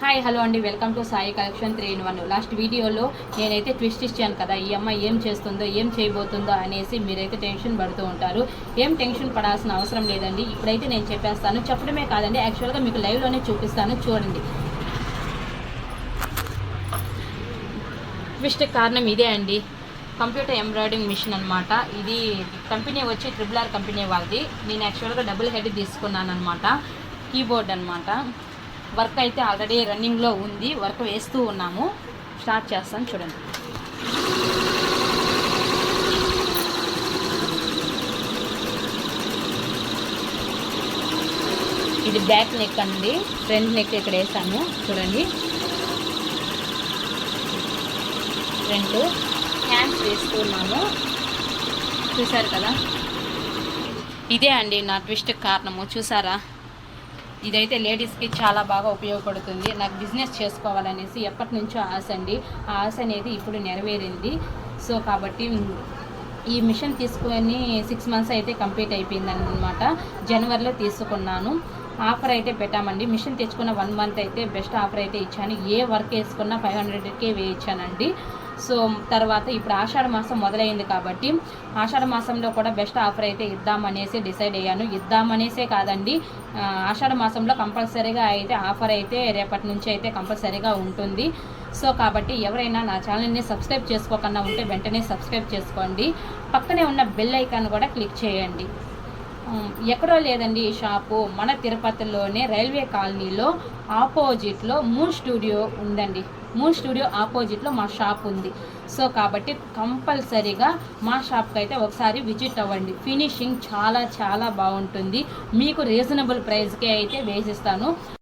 Hi hello అండి. Welcome to Sai collection three in one last వీడియోలో నేనైతే twist ఇచ్చాను కదా ఈ అమ్మాయి ఏం చేస్తుందో ఏం చేయబోతుందో అనేసి మీరైతే టెన్షన్ పడుతూ ఉంటారు. ఏం టెన్షన్ పడాల్సిన అవసరం లేదండి. ఇప్పుడైతే నేను చెప్పేస్తాను. చెప్పడమే కాదండి యాక్చువల్గా మీకు లైవ్లోనే చూపిస్తాను. చూడండి. ట్విస్ట్ కారణం ఇదే అండి. కంప్యూటర్ ఎంబ్రాయిడింగ్ మిషన్ అనమాట ఇది కంపెనీ వచ్చి ట్రిపుల్ ఆర్ కంపెనీ వాళ్ళది. నేను యాక్చువల్గా డబుల్ హెడ్ తీసుకున్నాను అనమాట కీబోర్డ్ అనమాట వర్క్ అయితే ఆల్రెడీ రన్నింగ్లో ఉంది. వర్క్ వేస్తూ ఉన్నాము. స్టార్ట్ చేస్తాను చూడండి. ఇది బ్యాక్ నెక్ అండి. ఫ్రంట్ నెక్ ఇక్కడ వేసాము. చూడండి. ఫ్రంట్ హ్యాండ్స్ వేసుకున్నాము చూసారు కదా? ఇదే అండి నా ట్విస్ట్ కారణము. చూసారా? ఇదైతే లేడీస్కి చాలా బాగా ఉపయోగపడుతుంది. నాకు బిజినెస్ చేసుకోవాలనేసి ఎప్పటి నుంచో ఆశ అండి. ఆ ఆశ అనేది ఇప్పుడు నెరవేరింది. సో కాబట్టి ఈ మిషన్ తీసుకొని సిక్స్ మంత్స్ అయితే కంప్లీట్ అయిపోయింది అనమాట జనవరిలో తీసుకున్నాను. ఆఫర్ అయితే పెట్టామండి. మిషన్ తెచ్చుకున్న వన్ మంత్ అయితే బెస్ట్ ఆఫర్ అయితే ఇచ్చాను. ఏ వర్క్ వేసుకున్నా ఫైవ్ హండ్రెడ్కే వేయించానండి సో తర్వాత ఇప్పుడు ఆషాఢ మాసం మొదలైంది కాబట్టి ఆషాఢ మాసంలో కూడా బెస్ట్ ఆఫర్ అయితే ఇద్దామనేసి డిసైడ్ అయ్యాను. ఇద్దామనేసే కాదండి ఆషాఢ మాసంలో కంపల్సరీగా అయితే ఆఫర్ అయితే రేపటి నుంచి అయితే కంపల్సరీగా ఉంటుంది. సో కాబట్టి ఎవరైనా నా ఛానల్ని సబ్స్క్రైబ్ చేసుకోకుండా ఉంటే వెంటనే సబ్స్క్రైబ్ చేసుకోండి. పక్కనే ఉన్న బెల్ ఐకాన్ కూడా క్లిక్ చేయండి. ఎక్కడో లేదండి ఈ షాపు. మన తిరుపతిలోనే రైల్వే కాలనీలో ఆపోజిట్లో మూన్ స్టూడియో ఉందండి. మూన్ స్టూడియో ఆపోజిట్లో మా షాప్ ఉంది. సో కాబట్టి కంపల్సరీగా మా షాప్కి అయితే ఒకసారి విజిట్ అవ్వండి. ఫినిషింగ్ చాలా చాలా బాగుంటుంది. మీకు రీజనబుల్ ప్రైస్కే అయితే వేసిస్తాను.